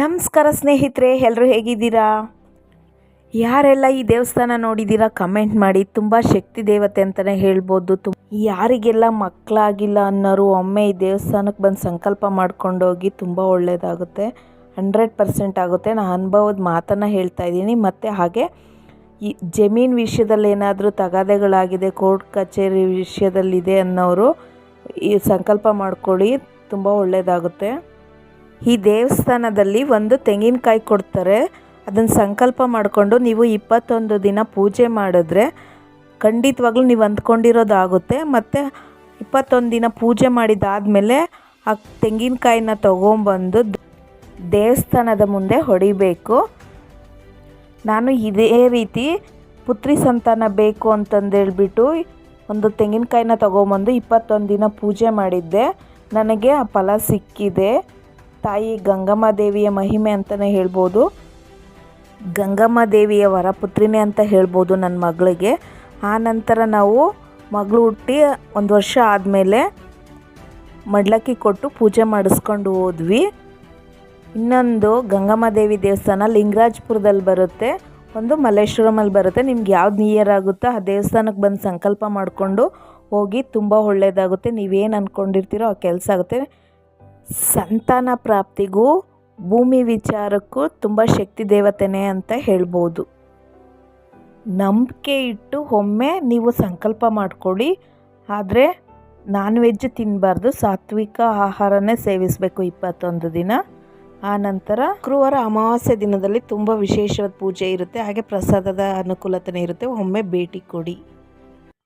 ನಮಸ್ಕಾರ ಸ್ನೇಹಿತರೆ ಎಲ್ಲರೂ ಹೇಗಿದ್ದೀರಾ? ಯಾರೆಲ್ಲ ಈ ದೇವಸ್ಥಾನ ನೋಡಿದ್ದೀರಾ, ಕಮೆಂಟ್ ಮಾಡಿ. ತುಂಬ ಶಕ್ತಿ ದೇವತೆ ಅಂತಲೇ ಹೇಳ್ಬೋದು. ತುಂಬ ಯಾರಿಗೆಲ್ಲ ಮಕ್ಕಳಾಗಿಲ್ಲ ಅನ್ನೋರು ಒಮ್ಮೆ ಈ ದೇವಸ್ಥಾನಕ್ಕೆ ಬಂದು ಸಂಕಲ್ಪ ಮಾಡ್ಕೊಂಡೋಗಿ ತುಂಬ ಒಳ್ಳೆಯದಾಗುತ್ತೆ ಹಂಡ್ರೆಡ್ ಪರ್ಸೆಂಟ್ ಆಗುತ್ತೆ. ನಾನು ಅನುಭವದ ಮಾತನ್ನು ಹೇಳ್ತಾ ಇದ್ದೀನಿ. ಮತ್ತು ಹಾಗೆ, ಈ ಜಮೀನು ವಿಷಯದಲ್ಲಿ ಏನಾದರೂ ತಗಾದೆಗಳಾಗಿದೆ, ಕೋರ್ಟ್ ಕಚೇರಿ ವಿಷಯದಲ್ಲಿದೆ ಅನ್ನೋರು ಈ ಸಂಕಲ್ಪ ಮಾಡ್ಕೊಳ್ಳಿ. ತುಂಬ ಒಳ್ಳೆಯದಾಗುತ್ತೆ ಈ ದೇವಸ್ಥಾನದಲ್ಲಿ ಒಂದು ತೆಂಗಿನಕಾಯಿ ಕೊಡ್ತಾರೆ. ಅದನ್ನು ಸಂಕಲ್ಪ ಮಾಡಿಕೊಂಡು ನೀವು ಇಪ್ಪತ್ತೊಂದು ದಿನ ಪೂಜೆ ಮಾಡಿದ್ರೆ ಖಂಡಿತವಾಗ್ಲೂ ನೀವು ಅಂದ್ಕೊಂಡಿರೋದಾಗುತ್ತೆ. ಮತ್ತು ಇಪ್ಪತ್ತೊಂದು ದಿನ ಪೂಜೆ ಮಾಡಿದಾದಮೇಲೆ ಆ ತೆಂಗಿನಕಾಯಿನ ತೊಗೊಂಬಂದು ದೇವಸ್ಥಾನದ ಮುಂದೆ ಹೊಡಿಬೇಕು. ನಾನು ಇದೇ ರೀತಿ ಪುತ್ರಿ ಸಂತಾನ ಬೇಕು ಅಂತಂದೇಳ್ಬಿಟ್ಟು ಒಂದು ತೆಂಗಿನಕಾಯಿನ ತೊಗೊಂಬಂದು ಇಪ್ಪತ್ತೊಂದು ದಿನ ಪೂಜೆ ಮಾಡಿದ್ದೆ. ನನಗೆ ಆ ಫಲ ಸಿಕ್ಕಿದೆ. ತಾಯಿ ಗಂಗಮ್ಮ ದೇವಿಯ ಮಹಿಮೆ ಅಂತಲೇ ಹೇಳ್ಬೋದು. ಗಂಗಮ್ಮ ದೇವಿಯ ವರಪುತ್ರಿನೇ ಅಂತ ಹೇಳ್ಬೋದು ನನ್ನ ಮಗಳಿಗೆ. ಆ ನಂತರ ನಾವು ಮಗಳು ಹುಟ್ಟಿ ಒಂದು ವರ್ಷ ಆದಮೇಲೆ ಮಡ್ಲಕ್ಕಿ ಕೊಟ್ಟು ಪೂಜೆ ಮಾಡಿಸ್ಕೊಂಡು ಹೋದ್ವಿ. ಇನ್ನೊಂದು ಗಂಗಮ್ಮ ದೇವಿ ದೇವಸ್ಥಾನ ಲಿಂಗರಾಜ್ಪುರದಲ್ಲಿ ಬರುತ್ತೆ. ಒಂದು ಮಲ್ಲೇಶ್ವರಮಲ್ಲಿ ಬರುತ್ತೆ. ನಿಮ್ಗೆ ಯಾವ್ದು ನಿಯರ್ ಆಗುತ್ತೋ ಆ ದೇವಸ್ಥಾನಕ್ಕೆ ಬಂದು ಸಂಕಲ್ಪ ಮಾಡಿಕೊಂಡು ಹೋಗಿ ತುಂಬ ಒಳ್ಳೆಯದಾಗುತ್ತೆ ನೀವೇನು ಅಂದ್ಕೊಂಡಿರ್ತೀರೋ ಆ ಕೆಲಸ ಆಗುತ್ತೆ. ಸಂತಾನ ಪ್ರಾಪ್ತಿಗೂ ಭೂಮಿ ವಿಚಾರಕ್ಕೂ ತುಂಬ ಶಕ್ತಿ ದೇವತೆನೇ ಅಂತ ಹೇಳ್ಬೋದು. ನಂಬಿಕೆ ಇಟ್ಟು ಒಮ್ಮೆ ನೀವು ಸಂಕಲ್ಪ ಮಾಡಿಕೊಳ್ಳಿ. ಆದರೆ ನಾನ್ ವೆಜ್ ತಿನ್ನಬಾರ್ದು ಸಾತ್ವಿಕ ಆಹಾರನೇ ಸೇವಿಸಬೇಕು ಇಪ್ಪತ್ತೊಂದು ದಿನ. ಆ ನಂತರ ಶುಕ್ರವಾರ ಅಮಾವಾಸ್ಯೆ ದಿನದಲ್ಲಿ ತುಂಬ ವಿಶೇಷವಾದ ಪೂಜೆ ಇರುತ್ತೆ. ಹಾಗೆ ಪ್ರಸಾದದ ಅನುಕೂಲತೆ ಇರುತ್ತೆ. ಒಮ್ಮೆ ಭೇಟಿ ಕೊಡಿ.